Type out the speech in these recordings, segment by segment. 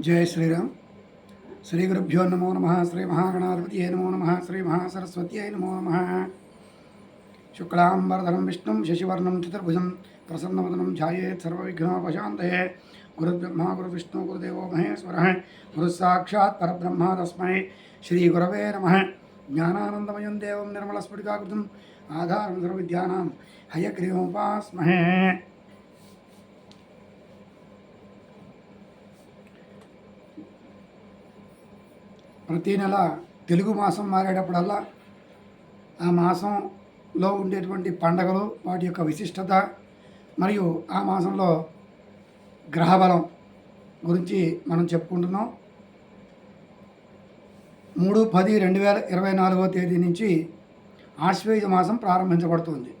జయ శ్రీరామ్. శ్రీ గురుభ్యో నమో నమ. శ్రీ మహాగణాధిపతి నమో నమ. శ్రీ మహాసరస్వతి నమో నమ. శుక్లాంబరధరం విష్ణుం శశివర్ణం చతుర్భుజం ప్రసన్నవదనం ధ్యాయేత్ సర్వవిఘ్నోపశాంతయే గురుబ్రహ్మ గురువిష్ణు గురుదేవో మహేశ్వర. గురుసాక్షాత్ పరబ్రహ్మ తస్మై శ్రీ గురవే నమ. జ్ఞానానందమయం దేవం నిర్మలస్ఫుటికాకృతం. ఆధారం సర్వవిద్యానాం హయగ్రీవోపాస్మహే ప్రతి నెల తెలుగు మాసం మారేటప్పుడల్లా ఆ మాసంలో ఉండేటువంటి పండగలు వాటి యొక్క విశిష్టత మరియు ఆ మాసంలో గ్రహబలం గురించి మనం చెప్పుకుంటున్నాం. మూడు పది రెండు వేల ఇరవై నాలుగో తేదీ నుంచి ఆశ్వేయుజ మాసం ప్రారంభించబడుతుంది.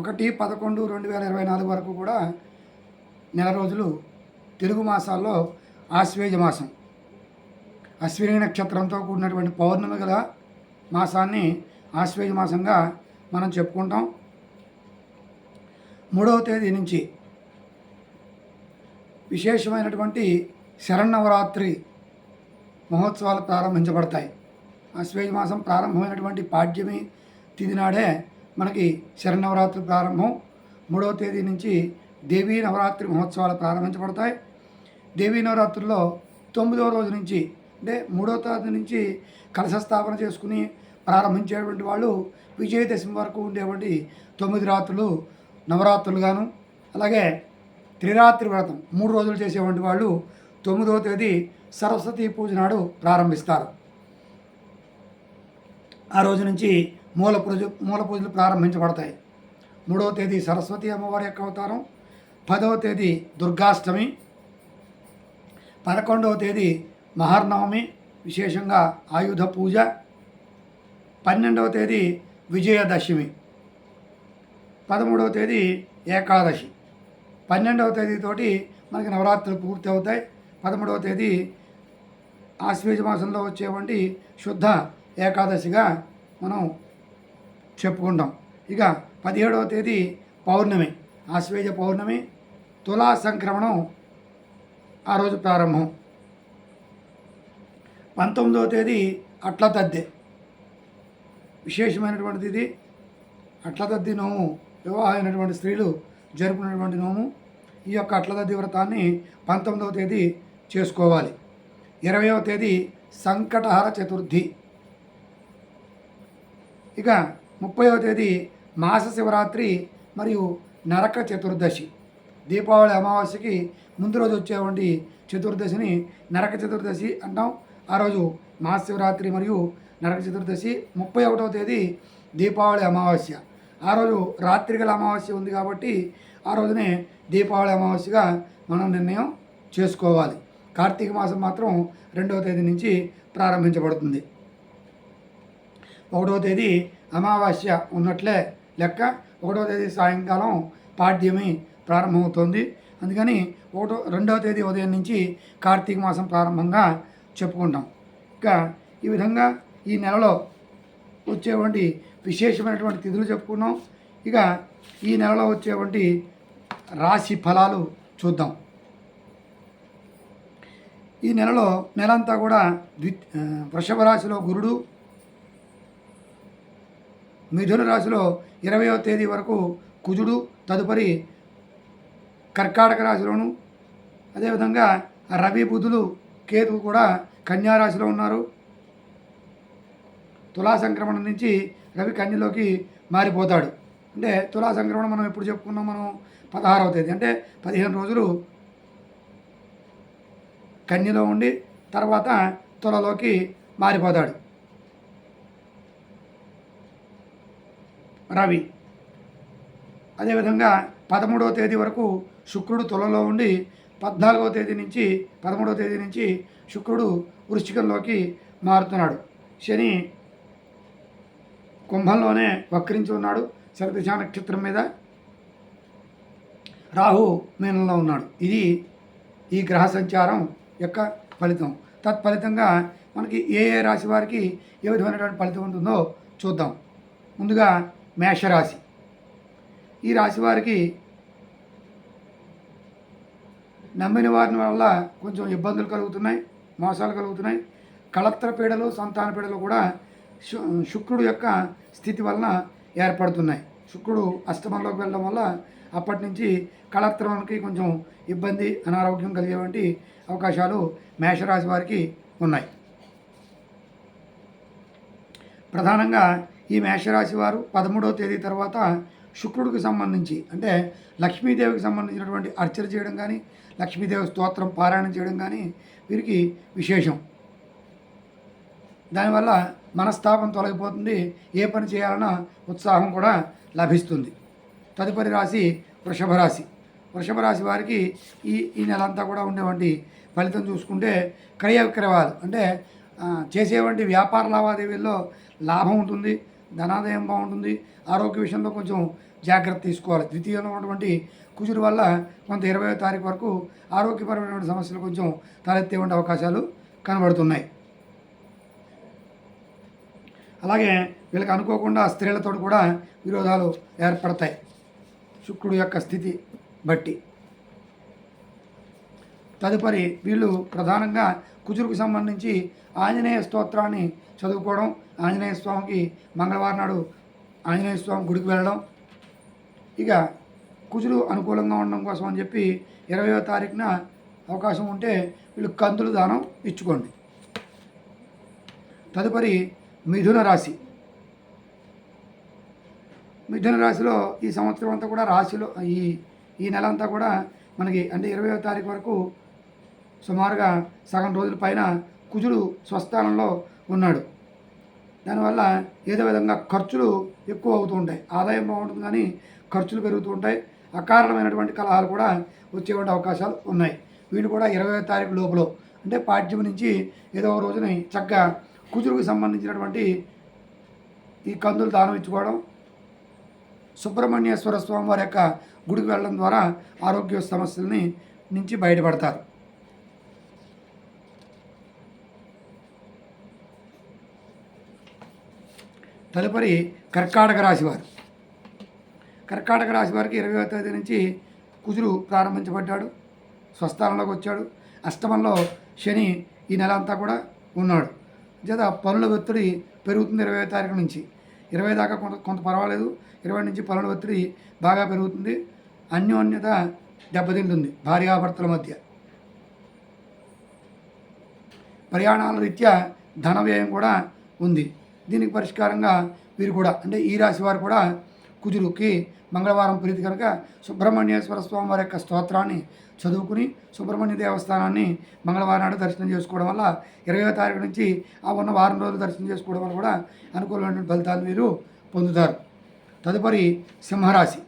ఒకటి పదకొండు రెండు వేల ఇరవై నాలుగు వరకు కూడా నెల రోజులు తెలుగు మాసాల్లో ఆశ్వేయుజ మాసం. అశ్విని నక్షత్రంతో కూడినటువంటి పౌర్ణమి గల మాసాన్ని ఆశ్వేజ మాసంగా మనం చెప్పుకుంటాం. మూడవ తేదీ నుంచి విశేషమైనటువంటి శరణవరాత్రి మహోత్సవాలు ప్రారంభించబడతాయి. అశ్వేజ మాసం ప్రారంభమైనటువంటి పాడ్యమి తిది నాడే మనకి శరణవరాత్రి ప్రారంభం. మూడవ తేదీ నుంచి దేవీ నవరాత్రి మహోత్సవాలు ప్రారంభించబడతాయి. దేవీ నవరాత్రుల్లో తొమ్మిదవ రోజు నుంచి అంటే మూడో తేదీ నుంచి కలశ స్థాపన చేసుకుని ప్రారంభించేటువంటి వాళ్ళు విజయదశమి వరకు ఉండేటువంటి తొమ్మిది రాత్రులు నవరాత్రులుగాను అలాగే త్రిరాత్రి వ్రతం మూడు రోజులు చేసేటువంటి వాళ్ళు తొమ్మిదవ తేదీ సరస్వతి పూజ నాడు ప్రారంభిస్తారు. ఆ రోజు నుంచి మూల పూజ మూల పూజలు ప్రారంభించబడతాయి. మూడవ తేదీ సరస్వతి అమ్మవారి యొక్క అవతారం పదవ తేదీ దుర్గాష్టమి పదకొండవ తేదీ మహర్నవమి విశేషంగా ఆయుధ పూజ పన్నెండవ తేదీ విజయదశమి పదమూడవ తేదీ ఏకాదశి. పన్నెండవ తేదీతోటి మనకి నవరాత్రులు పూర్తి అవుతాయి. పదమూడవ తేదీ ఆశ్వేజ మాసంలో వచ్చేటువంటి శుద్ధ ఏకాదశిగా మనం చెప్పుకుంటాం. ఇక పదిహేడవ తేదీ పౌర్ణమి ఆశ్వేజ పౌర్ణమి తులా సంక్రమణం ఆ రోజు ప్రారంభం. పంతొమ్మిదవ తేదీ అట్ల తద్దే విశేషమైనటువంటిది ఇది. అట్ల తద్ది నోము వివాహమైనటువంటి స్త్రీలు జరుపుకున్నటువంటి నోము. ఈ యొక్క అట్ల తద్ది వ్రతాన్ని పంతొమ్మిదవ తేదీ చేసుకోవాలి. ఇరవయవ తేదీ సంకటహర చతుర్థి. ఇక ముప్పైవ తేదీ మాస శివరాత్రి మరియు నరక చతుర్దశి. దీపావళి అమావాస్యకి ముందు రోజు వచ్చేటువంటి చతుర్దశిని నరక చతుర్దశి అంటాం. ఆ రోజు మహాశివరాత్రి మరియు నరక చతుర్దశి ముప్పై ఒకటవ తేదీ దీపావళి అమావాస్య. ఆ రోజు రాత్రి గల అమావాస్య ఉంది కాబట్టి ఆ రోజునే దీపావళి అమావాస్యగా మనం నిర్ణయం చేసుకోవాలి. కార్తీక మాసం మాత్రం రెండవ తేదీ నుంచి ప్రారంభించబడుతుంది. ఒకటవ తేదీ అమావాస్య ఉన్నట్లే లెక్క ఒకటవ తేదీ సాయంకాలం పాడ్యమి ప్రారంభమవుతుంది. అందుకని ఒకటో రెండవ తేదీ ఉదయం నుంచి కార్తీక మాసం ప్రారంభంగా చెప్పుకుంటాం. ఇక ఈ విధంగా ఈ నెలలో వచ్చేటువంటి విశేషమైనటువంటి తిథులు చెప్పుకున్నాం. ఇక ఈ నెలలో వచ్చేటువంటి రాశి ఫలాలు చూద్దాం. ఈ నెలలో నెలంతా కూడా ద్వి వృషభ రాశిలో గురుడు మిథున రాశిలో ఇరవయో తేదీ వరకు కుజుడు తదుపరి కర్కాటక రాశిలోను అదేవిధంగా రవి బుధులు కేతువు కూడా కన్యారాశిలో ఉన్నారు. తులా సంక్రమణ నుంచి రవి కన్యలోకి మారిపోతాడు. అంటే తులా సంక్రమణ మనం ఎప్పుడు చెప్పుకున్నాం మనం? పదహారవ తేదీ. అంటే పదిహేను రోజులు కన్యలో ఉండి తర్వాత తులలోకి మారిపోతాడు. రవి. అదేవిధంగా పదమూడవ తేదీ వరకు శుక్రుడు తులలో ఉండి పద్నాలుగవ తేదీ నుంచి పదమూడవ తేదీ నుంచి శుక్రుడు వృశ్చికంలోకి మారుతున్నాడు. శని కుంభంలోనే వక్రించి ఉన్నాడు. శరదిశ నక్షత్రం మీద రాహు మీనంలో ఉన్నాడు. ఇది ఈ గ్రహ సంచారం యొక్క ఫలితం. తత్ఫలితంగా మనకి ఏ ఏ రాశి వారికి ఏ విధమైనటువంటి ఫలితం ఉంటుందో చూద్దాం. ముందుగా మేషరాశి. ఈ రాశి వారికి నమ్మిన వారిని వల్ల కొంచెం ఇబ్బందులు కలుగుతున్నాయి మోసాలు కలుగుతున్నాయి. కళత్ర పీడలు సంతాన పీడలు కూడా శు- శుక్రుడు యొక్క స్థితి వలన ఏర్పడుతున్నాయి. శుక్రుడు అష్టమంలోకి వెళ్ళడం వల్ల అప్పటి నుంచి కళత్రానికి కొంచెం ఇబ్బంది అనారోగ్యం కలిగేటువంటి అవకాశాలు మేషరాశి వారికి ఉన్నాయి. ప్రధానంగా ఈ మేషరాశి వారు పదమూడవ తేదీ తర్వాత శుక్రుడికి సంబంధించి అంటే లక్ష్మీదేవికి సంబంధించినటువంటి అర్చన చేయడం కానీ లక్ష్మీదేవి స్తోత్రం పారాయణం చేయడం కానీ వీరికి విశేషం. దానివల్ల మనస్తాపం తొలగిపోతుంది ఏ పని చేయాలన్నా ఉత్సాహం కూడా లభిస్తుంది. తదుపరి రాశి వృషభ రాశి. వృషభ రాశి వారికి ఈ ఈ నెల అంతా కూడా ఉండేవంటి ఫలితం చూసుకుంటే క్రయ విక్రయాలు అంటే చేసేవంటి వ్యాపార లావాదేవీల్లో లాభం ఉంటుంది ధనాదాయం బాగుంటుంది ఆరోగ్య విషయంలో కొంచెం జాగ్రత్త తీసుకోవాలి. ద్వితీయంలో ఉన్నటువంటి కుజురు వల్ల కొంత ఇరవై తారీఖు వరకు ఆరోగ్యపరమైనటువంటి సమస్యలు కొంచెం తలెత్తే ఉండే అవకాశాలు కనబడుతున్నాయి. అలాగే వీళ్ళకి అనుకోకుండా స్త్రీలతో కూడా విరోధాలు ఏర్పడతాయి. శుక్రుడు యొక్క స్థితి బట్టి. తదుపరి వీళ్ళు ప్రధానంగా కుజురుకు సంబంధించి ఆంజనేయ స్తోత్రాన్ని చదువుకోవడం ఆంజనేయ స్వామికి మంగళవారం నాడు ఆంజనేయ స్వామి గుడికి వెళ్ళడం. ఇక కుజులు అనుకూలంగా ఉండడం కోసం అని చెప్పి ఇరవయో తారీఖున అవకాశం ఉంటే వీళ్ళు కందులు దానం ఇచ్చుకోండి. తదుపరి మిథున రాశి. మిథున రాశిలో ఈ సంవత్సరం అంతా కూడా రాశిలో ఈ ఈ నెల అంతా కూడా మనకి అంటే ఇరవయో తారీఖు వరకు సుమారుగా సగం రోజుల పైన కుజుడు స్వస్థానంలో ఉన్నాడు. దానివల్ల ఏదో విధంగా ఖర్చులు ఎక్కువ అవుతూ ఉంటాయి. ఆదాయం బాగుంటుంది కానీ ఖర్చులు పెరుగుతూ ఉంటాయి. అకారణమైనటువంటి కలహాలు కూడా వచ్చేటువంటి అవకాశాలు ఉన్నాయి. వీళ్ళు కూడా ఇరవై తారీఖు లోపల అంటే పాఠ్యం నుంచి ఏదో ఒక రోజుని చక్కగా కుజురుకు సంబంధించినటువంటి ఈ కందులు దానం ఇచ్చుకోవడం సుబ్రహ్మణ్యేశ్వర స్వామి వారి యొక్క గుడికి వెళ్ళడం ద్వారా ఆరోగ్య సమస్యలని నుంచి బయటపడతారు. తదుపరి కర్కాటక రాశివారు కర్కాటక రాశి వారికి ఇరవై తేదీ నుంచి కుజుడు ప్రారంభించబడ్డాడు. స్వస్థానంలోకి వచ్చాడు. అష్టమంలో శని ఈ నెల అంతా కూడా ఉన్నాడు. చేత పనుల ఒత్తిడి పెరుగుతుంది ఇరవై తారీఖు నుంచి. ఇరవై దాకా కొంత కొంత పర్వాలేదు. ఇరవై నుంచి పనుల ఒత్తిడి బాగా పెరుగుతుంది. అన్యోన్యత దెబ్బతింటుంది భార్యాభర్తల మధ్య. ప్రయాణాల రీత్యా ధన వ్యయం కూడా ఉంది. దీనికి పరిష్కారంగా వీరు కూడా అంటే ఈ రాశి వారు కూడా కుజురుకి మంగళవారం ప్రీతి కనుక సుబ్రహ్మణ్యేశ్వర స్వామి వారి యొక్క స్తోత్రాన్ని చదువుకుని సుబ్రహ్మణ్య దేవస్థానాన్ని మంగళవారం నాడు దర్శనం చేసుకోవడం వల్ల ఇరవై తారీఖు నుంచి ఆ ఉన్న వారం రోజులు దర్శనం చేసుకోవడం వల్ల కూడా అనుకూలమైన ఫలితాలు మీరు పొందుతారు. తదుపరి సింహరాశి.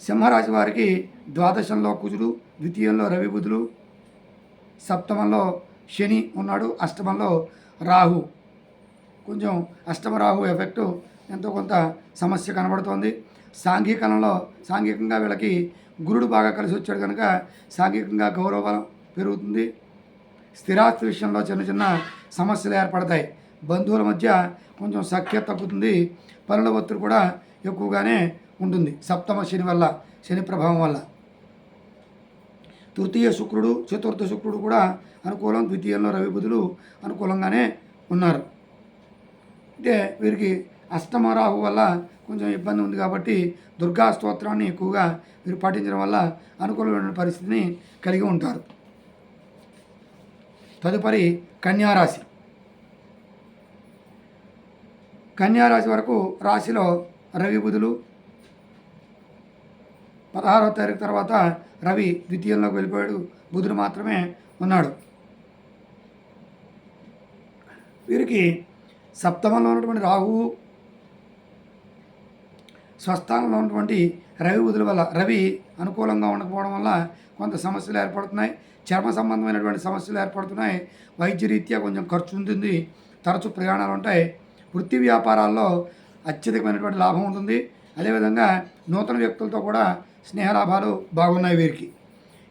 సింహరాశి వారికి ద్వాదశంలో కుజుడు ద్వితీయంలో రవి బుధులు సప్తమంలో శని ఉన్నాడు అష్టమంలో రాహు. కొంచెం అష్టమ రాహు ఎఫెక్టు ఎంతో కొంత సమస్య కనబడుతోంది. సాంఘికంలో సాంఘికంగా వీళ్ళకి గురుడు బాగా కలిసి వచ్చాడు కనుక సాంఘికంగా గౌరవం పెరుగుతుంది. స్థిరాస్తి విషయంలో చిన్న చిన్న సమస్యలు ఏర్పడతాయి. బంధువుల మధ్య కొంచెం సఖ్యత తగ్గుతుంది. పనుల ఒత్తిడి కూడా ఎక్కువగానే ఉంటుంది. సప్తమ శని వల్ల శని ప్రభావం వల్ల. తృతీయ శుక్రుడు చతుర్థ శుక్రుడు కూడా అనుకూలం ద్వితీయంలో రవి బుధులు అనుకూలంగానే ఉన్నారు. అంటే వీరికి అష్టమ రాహు వల్ల కొంచెం ఇబ్బంది ఉంది కాబట్టి దుర్గా స్తోత్రాన్ని ఎక్కువగా వీరు పాటించడం వల్ల అనుకూలమైన పరిస్థితిని కలిగి ఉంటారు. తదుపరి కన్యారాశి. కన్యారాశి వరకు రాశిలో రవి బుధులు పదహారవ తారీఖు తర్వాత రవి ద్వితీయంలోకి వెళ్ళిపోయాడు. బుధుడు మాత్రమే ఉన్నాడు. వీరికి సప్తమంలో ఉన్నటువంటి రాహువు స్వస్థానంలో ఉన్నటువంటి రవి బుధుల వల్ల రవి అనుకూలంగా ఉండకపోవడం వల్ల కొంత సమస్యలు ఏర్పడుతున్నాయి. చర్మ సంబంధమైనటువంటి సమస్యలు ఏర్పడుతున్నాయి. వైద్యరీత్యా కొంచెం ఖర్చు ఉంటుంది. తరచు ప్రయాణాలు ఉంటాయి. వృత్తి వ్యాపారాల్లో అత్యధికమైనటువంటి లాభం ఉంటుంది. అదేవిధంగా నూతన వ్యక్తులతో కూడా స్నేహలాభాలు బాగున్నాయి వీరికి.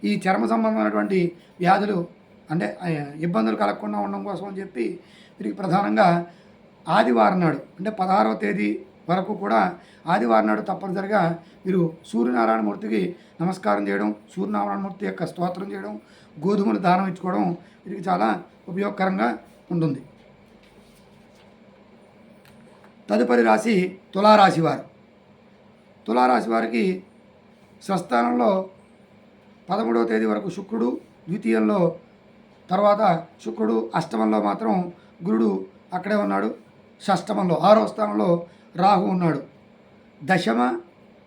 ఈ చర్మ సంబంధమైనటువంటి వ్యాధులు అంటే ఇబ్బందులు కలగకుండా ఉండడం కోసం అని చెప్పి వీరికి ప్రధానంగా ఆదివారం నాడు అంటే పదహారవ తేదీ వరకు కూడా ఆదివారం నాడు తప్పనిసరిగా మీరు సూర్యనారాయణ మూర్తికి నమస్కారం చేయడం సూర్యనారాయణ మూర్తి యొక్క స్తోత్రం చేయడం గోధుమలు దానం ఇచ్చుకోవడం వీరికి చాలా ఉపయోగకరంగా ఉంటుంది. తదుపరి రాశి తులారాశి వారు. తులారాశి వారికి స్వస్థానంలో పదమూడవ తేదీ వరకు శుక్రుడు ద్వితీయంలో తర్వాత శుక్రుడు అష్టమంలో మాత్రం గురుడు అక్కడే ఉన్నాడు. షష్టమంలో ఆరో స్థానంలో రాహు ఉన్నాడు. దశమ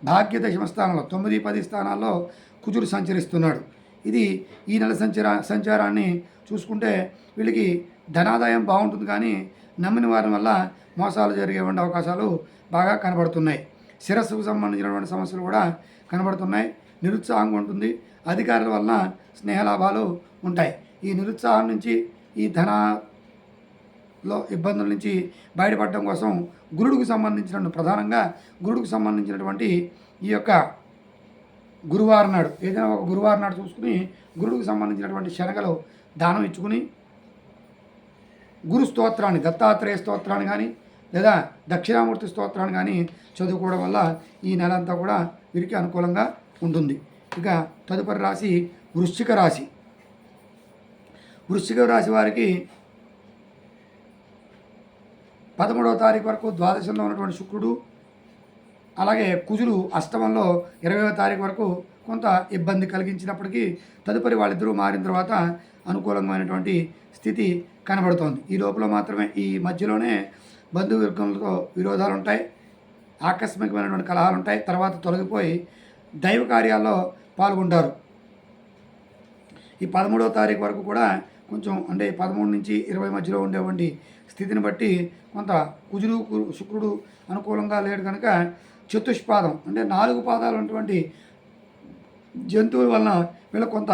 భాగ్య దశమ స్థానంలో తొమ్మిది పది స్థానాల్లో కుజుడు సంచరిస్తున్నాడు. ఇది ఈ నెల సంచర సంచారాన్ని చూసుకుంటే వీళ్ళకి ధనాదాయం బాగుంటుంది కానీ నమ్మిన వారి వల్ల మోసాలు జరిగే ఉండే అవకాశాలు బాగా కనబడుతున్నాయి. శిరస్సుకు సంబంధించినటువంటి సమస్యలు కూడా కనబడుతున్నాయి. నిరుత్సాహంగా ఉంటుంది. అధికారుల వలన స్నేహలాభాలు ఉంటాయి. ఈ నిరుత్సాహం నుంచి ఈ ధనలో ఇబ్బందుల నుంచి బయటపడడం కోసం గురుడికి సంబంధించిన ప్రధానంగా గురుడికి సంబంధించినటువంటి ఈ యొక్క గురువారం నాడు ఏదైనా ఒక గురువారం నాడు చూసుకుని గురుడికి సంబంధించినటువంటి శనగలు దానం ఇచ్చుకుని గురు స్తోత్రాన్ని దత్తాత్రేయ స్తోత్రాన్ని కానీ లేదా దక్షిణామూర్తి స్తోత్రాన్ని కానీ చదువుకోవడం వల్ల ఈ నెల అంతా కూడా వీరికి అనుకూలంగా ఉంటుంది. ఇక తదుపరి రాశి వృశ్చిక రాశి. వృశ్చిక రాశి వారికి పదమూడవ తారీఖు వరకు ద్వాదశంలో ఉన్నటువంటి శుక్రుడు అలాగే కుజులు అష్టమంలో ఇరవైవ తారీఖు వరకు కొంత ఇబ్బంది కలిగించినప్పటికీ తదుపరి వాళ్ళిద్దరూ మారిన తర్వాత అనుకూలమైనటువంటి స్థితి కనబడుతోంది. ఈ లోపల మాత్రమే ఈ మధ్యలోనే బంధువర్గంతో విరోధాలు ఉంటాయి ఆకస్మికమైనటువంటి కలహాలు ఉంటాయి తర్వాత తొలగిపోయి దైవ కార్యాల్లో పాల్గొంటారు. ఈ పదమూడవ తారీఖు వరకు కూడా కొంచెం అంటే పదమూడు నుంచి ఇరవై మధ్యలో ఉండేటువంటి స్థితిని బట్టి కొంత కుజుడు శుక్రుడు అనుకూలంగా లేడు కనుక చతుష్పాదం అంటే నాలుగు పాదాలు ఉన్నటువంటి జంతువుల వలన వీళ్ళకి కొంత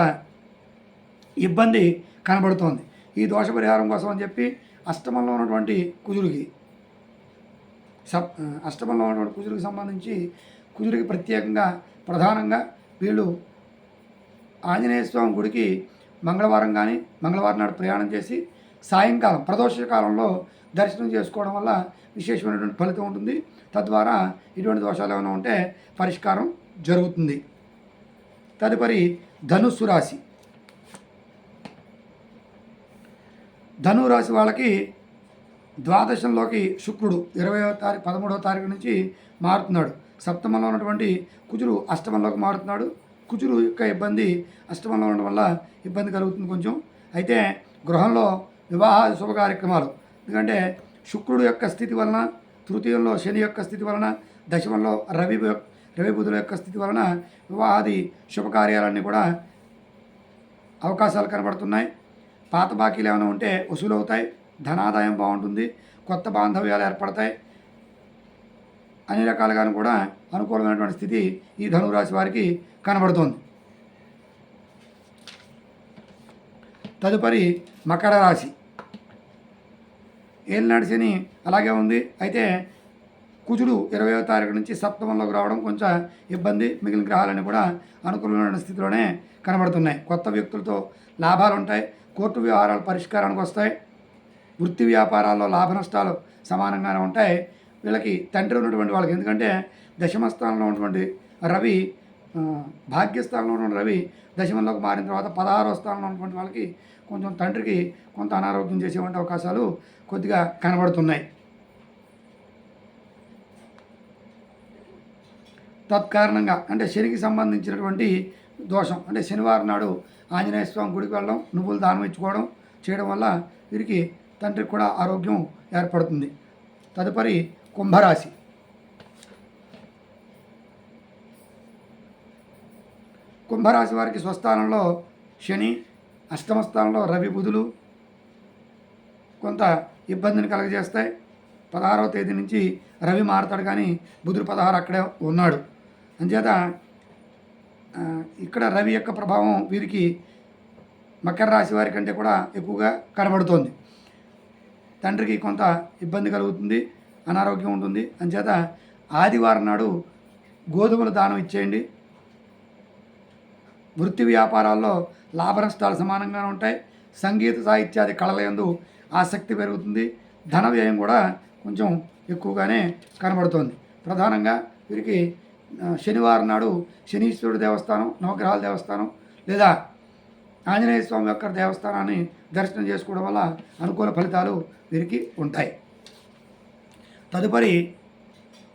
ఇబ్బంది కనబడుతోంది. ఈ దోష పరిహారం కోసం అని చెప్పి అష్టమంలో ఉన్నటువంటి కుజుడికి సప్ అష్టమంలో ఉన్నటువంటి కుజుడికి సంబంధించి కుజుడికి ప్రత్యేకంగా ప్రధానంగా వీళ్ళు ఆంజనేయ స్వామి గుడికి మంగళవారం కానీ మంగళవారం నాడు ప్రయాణం చేసి సాయంకాలం ప్రదోష కాలంలో దర్శనం చేసుకోవడం వల్ల విశేషమైనటువంటి ఫలితం ఉంటుంది. తద్వారా ఇటువంటి దోషాలు ఏమైనా ఉంటే పరిష్కారం జరుగుతుంది. తదుపరి ధనుస్సు రాశి. ధనురాశి వాళ్ళకి ద్వాదశంలోకి శుక్రుడు ఇరవయో తారీఖు పదమూడవ తారీఖు నుంచి మారుతున్నాడు. సప్తమంలో ఉన్నటువంటి కుజుడు అష్టమంలోకి మారుతున్నాడు. కుజుడు యొక్క ఇబ్బంది అష్టమంలో ఉండడం వల్ల ఇబ్బంది కలుగుతుంది కొంచెం. అయితే గృహంలో వివాహ శుభ కార్యక్రమాలు. ఎందుకంటే శుక్రుడు యొక్క స్థితి వలన తృతీయంలో శని యొక్క స్థితి వలన దశమంలో రవి రవి బుధుల యొక్క స్థితి వలన వివాహాది శుభకార్యాలన్నీ కూడా అవకాశాలు కనబడుతున్నాయి. పాత బాకీలు ఏమైనా ఉంటే వసూలు అవుతాయి ధనాదాయం బాగుంటుంది కొత్త బాంధవ్యాలు ఏర్పడతాయి అన్ని రకాలుగాను కూడా అనుకూలమైనటువంటి స్థితి ఈ ధనురాశి వారికి కనబడుతోంది. తదుపరి మకర రాశి. ఏలినాడు శని అలాగే ఉంది. అయితే కుజుడు ఇరవయో తారీఖు నుంచి సప్తమంలోకి రావడం కొంచెం ఇబ్బంది. మిగిలిన గ్రహాలన్నీ కూడా అనుకూలమైన స్థితిలోనే కనబడుతున్నాయి. కొత్త వ్యక్తులతో లాభాలు ఉంటాయి కోర్టు వ్యవహారాలు పరిష్కారానికి వస్తాయి. వృత్తి వ్యాపారాల్లో లాభ నష్టాలు సమానంగానే ఉంటాయి. వీళ్ళకి తండ్రి ఉన్నటువంటి వాళ్ళకి ఎందుకంటే దశమ స్థానంలో ఉన్నటువంటి రవి భాగ్యస్థానంలో ఉన్న రవి దశమంలోకి మారిన తర్వాత పదహారో స్థానంలో ఉన్నటువంటి వాళ్ళకి కొంచెం తండ్రికి కొంత అనారోగ్యం చేసేటువంటి అవకాశాలు కొద్దిగా కనబడుతున్నాయి. తత్కారణంగా అంటే శనికి సంబంధించినటువంటి దోషం అంటే శనివారం నాడు ఆంజనేయ స్వామి గుడికి వెళ్ళడం నువ్వులు దానం ఇచ్చుకోవడం చేయడం వల్ల వీరికి తండ్రికి కూడా ఆరోగ్యం ఏర్పడుతుంది. తదుపరి కుంభరాశి. కుంభరాశి వారికి స్వస్థానంలో శని అష్టమ స్థానంలో రవి బుధులు కొంత ఇబ్బందిని కలగజేస్తాయి. పదహారవ తేదీ నుంచి రవి మారతాడు కానీ బుధుడు పదహారు అక్కడే ఉన్నాడు. అంచేత ఇక్కడ రవి యొక్క ప్రభావం వీరికి మకర రాశి వారి కంటే కూడా ఎక్కువగా కనబడుతోంది. తండ్రికి కొంత ఇబ్బంది కలుగుతుంది అనారోగ్యం ఉంటుంది. అంచేత ఆదివారం నాడు గోధుమల దానం ఇచ్చేయండి. వృత్తి వ్యాపారాల్లో లాభ నష్టాలు సమానంగానే ఉంటాయి. సంగీత సాహిత్యాది కళల యందు ఆసక్తి పెరుగుతుంది. ధన వ్యయం కూడా కొంచెం ఎక్కువగానే కనబడుతోంది. ప్రధానంగా వీరికి శనివారం నాడు శనీశ్వరుడు దేవస్థానం నవగ్రహాల దేవస్థానం లేదా ఆంజనేయ స్వామి యొక్క దేవస్థానాన్ని దర్శనం చేసుకోవడం వల్ల అనుకూల ఫలితాలు వీరికి ఉంటాయి. తదుపరి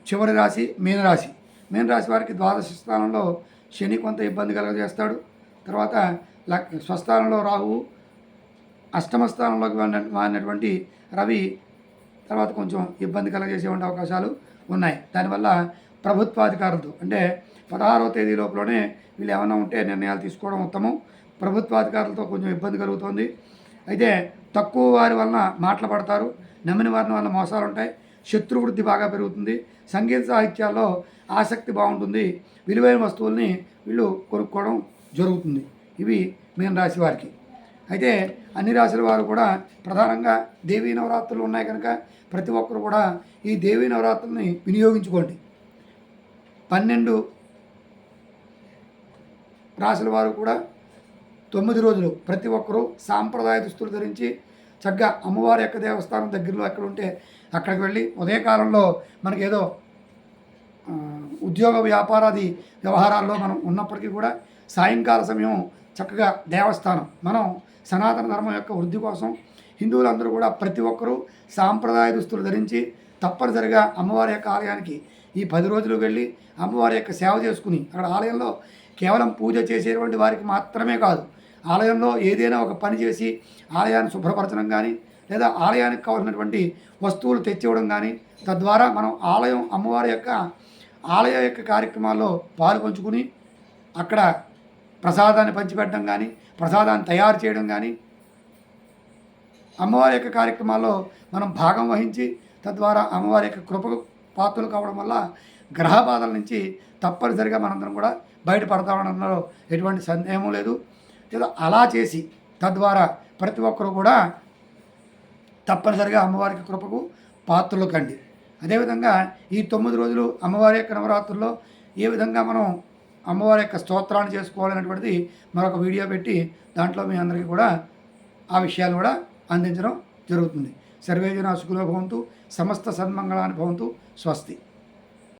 చివరి రాశి మీనరాశి. మీనరాశి వారికి ద్వాదశ స్థానంలో శని కొంత ఇబ్బంది కలగజేస్తాడు. తర్వాత లక్ స్వస్థానంలో రాహువు అష్టమ స్థానంలోకి మారినటువంటి రవి తర్వాత కొంచెం ఇబ్బంది కలగజేసేటువంటి అవకాశాలు ఉన్నాయి. దానివల్ల ప్రభుత్వాధికారులతో అంటే పదహారవ తేదీ లోపలనే వీళ్ళు ఏమైనా ఉంటే నిర్ణయాలు తీసుకోవడం ఉత్తమం. ప్రభుత్వాధికారులతో కొంచెం ఇబ్బంది కలుగుతుంది. అయితే తక్కువ వారి వలన మాటలు పడతారు నమ్మిన వారి వల్ల మోసాలు ఉంటాయి శత్రు వృద్ధి బాగా పెరుగుతుంది సంగీత సాహిత్యాల్లో ఆసక్తి బాగుంటుంది విలువైన వస్తువుల్ని వీళ్ళు కొనుక్కోవడం జరుగుతుంది. ఇవి మీన రాశి వారికి. అయితే అన్ని రాశుల వారు కూడా ప్రధానంగా దేవీ నవరాత్రులు ఉన్నాయి కనుక ప్రతి ఒక్కరు కూడా ఈ దేవీ నవరాత్రుల్ని వినియోగించుకోండి. పన్నెండు రాశుల వారు కూడా తొమ్మిది రోజులు ప్రతి ఒక్కరూ సాంప్రదాయ దుస్తులు ధరించి చక్కగా అమ్మవారి యొక్క దేవస్థానం దగ్గరలో ఎక్కడ ఉంటే అక్కడికి వెళ్ళి ఉదయకాలంలో మనకేదో ఏదో ఉద్యోగ వ్యాపారాది వ్యవహారాల్లో మనం ఉన్నప్పటికీ కూడా సాయంకాల సమయం చక్కగా దేవస్థానం మనం సనాతన ధర్మం యొక్క వృద్ధి కోసం హిందువులందరూ కూడా ప్రతి ఒక్కరూ సాంప్రదాయ దుస్తులు ధరించి తప్పనిసరిగా అమ్మవారి యొక్క ఆలయానికి ఈ పది రోజులు వెళ్ళి అమ్మవారి యొక్క సేవ చేసుకుని అక్కడ ఆలయంలో కేవలం పూజ చేసేటువంటి వారికి మాత్రమే కాదు ఆలయంలో ఏదైనా ఒక పని చేసి ఆలయాన్ని శుభ్రపరచడం కానీ లేదా ఆలయానికి కావాల్సినటువంటి వస్తువులు తెచ్చివ్వడం కానీ తద్వారా మనం ఆలయం అమ్మవారి యొక్క ఆలయ యొక్క కార్యక్రమాల్లో పాలు పంచుకుని అక్కడ ప్రసాదాన్ని పంచిపెట్టడం కానీ ప్రసాదాన్ని తయారు చేయడం కానీ అమ్మవారి యొక్క కార్యక్రమాల్లో మనం భాగం వహించి తద్వారా అమ్మవారి యొక్క కృపకు పాత్రలు కావడం వల్ల గ్రహ బాధల నుంచి తప్పనిసరిగా మనందరం కూడా బయటపడతామనడంలో ఎటువంటి సందేహం లేదు. ఏదో అలా చేసి తద్వారా ప్రతి ఒక్కరు కూడా తప్పనిసరిగా అమ్మవారికి కృపకు పాత్రలు కండి. అదేవిధంగా ఈ తొమ్మిది రోజులు అమ్మవారి యొక్క నవరాత్రుల్లో ఏ విధంగా మనం అమ్మవారి యొక్క స్తోత్రాన్ని చేసుకోవాలనేటువంటిది మరొక వీడియో పెట్టి దాంట్లో మీ అందరికీ కూడా ఆ విషయాలు కూడా అందించడం జరుగుతుంది. సర్వేజన సుఖులో భవంతు సమస్త సన్మంగళాన్ని భవంతు స్వస్తి.